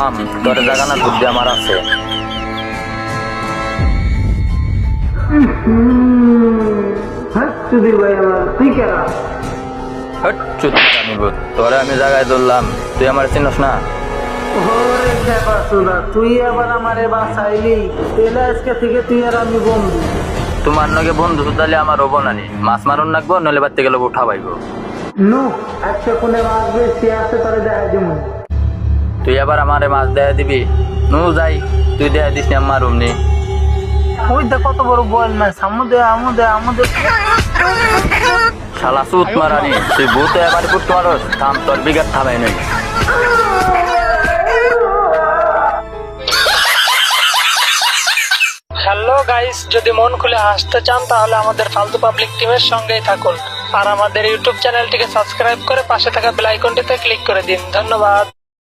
থাম তোর জায়গা না বুদ্ধি আমার আছে। তোরে আমি জায়গায় ধরলাম। তুই আমার চিনস না? তুই আবার আমারে বাঁচাইলি। তেলে আজকে থেকে তুই আর আমি বন্ধু। তোমার নগে বন্ধু সুদালে আমার হব নানি মাছ মারুন নাকবো নলে বাড়তে গেলে উঠা পাইব নু কোনে মাছ বেশি আছে তাহলে দেখা যেমন তুই আবার আমারে মাছ দেয়া দিবি? নু যাই তুই দেয়া দিস নি আমার রুমনি ওই দেখ কত বড় বল মাছ আমুদে আমুদে আমুদে শালা সুত মারানি তুই ভূত এবার পুট মারস থাম তোর বিঘাত থামাই নাই হ্যালো গাইস যদি মন খুলে হাসতে চান তাহলে আমাদের ফালতু পাবলিক টিমের সঙ্গেই থাকুন। আর আমাদের ইউটিউব চ্যানেলটিকে সাবস্ক্রাইব করে পাশে থাকা বেল আইকনটিতে ক্লিক করে দিন। ধন্যবাদ।